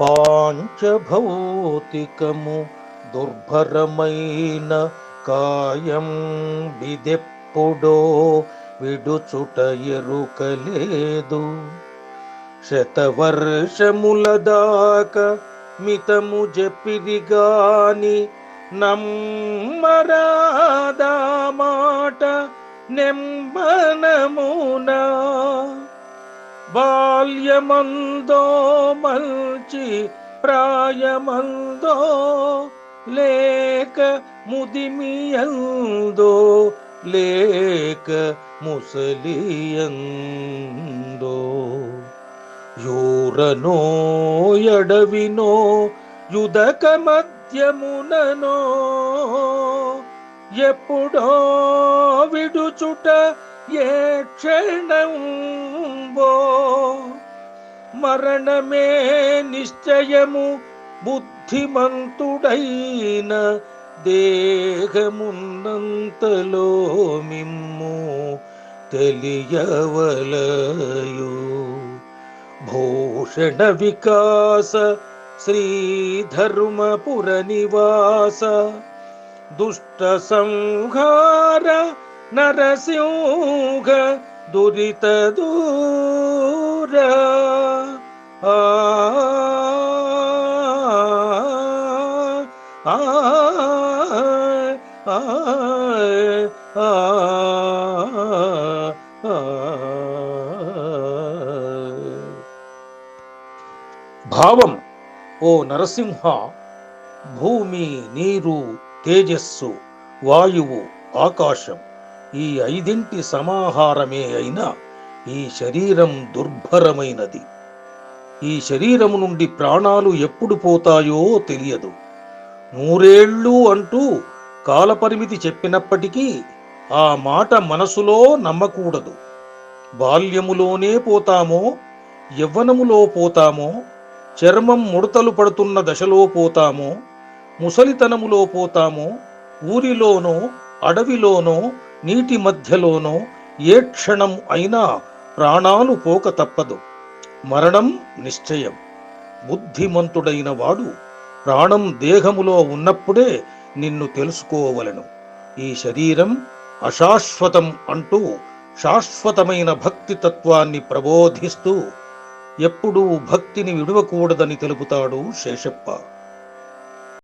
పాంచభౌతికము దుర్భరమైన కాయం విదెప్పుడో విడుచుట ఎరుకలేదు. శతవర్షముల దాకా మితము చెప్పిరిగాని నమ్మరాదా మాట నెమ్మనమునా బాల్యమందో మంచి ప్రాయమందో లేక ముదిమియందో లేక ముసలియందో. యూరనో ఎడవినో యుదక మధ్యముననో ఎప్పుడో విడుచుట క్షణంబో మరణమే నిశ్చయము బుద్ధిమంతుడైన దేహమున్నంతలో మిమ్ము తెలియవలయు భూషణ వికాస శ్రీధర్మపుర నివాస దుష్ట సంహార నరసింహ దురిత దూర ఆ ఆ ఆ ఆ భావం ఓ నరసింహ భూమి నీరు తేజస్సు వాయువు ఆకాశం ఈ ఐదింటి సమాహారమే అయినా ఈ శరీరం దుర్భరమైనది. ఈ శరీరము నుండి ప్రాణాలు ఎప్పుడు పోతాయో తెలియదు. నూరేళ్ళు అంటూ కాలపరిమితి చెప్పినప్పటికీ ఆ మాట మనసులో నమ్మకూడదు. బాల్యములోనే పోతామో యవ్వనములో పోతామో చర్మం ముడతలు పడుతున్న దశలో పోతామో ముసలితనములో పోతామో ఊరిలోనో అడవిలోనో నీటి మధ్యలోనో ఏ క్షణం అయినా ప్రాణాలు పోక తప్పదు. మరణం నిశ్చయం. బుద్ధిమంతుడైన వాడు ప్రాణం దేహములో ఉన్నప్పుడే నిన్ను తెలుసుకోవలను. ఈ శరీరం అశాశ్వతం అంటూ శాశ్వతమైన భక్తి తత్వాన్ని ప్రబోధిస్తూ ఎప్పుడూ భక్తిని విడవకూడదని తెలుపుతాడు శేషప్ప.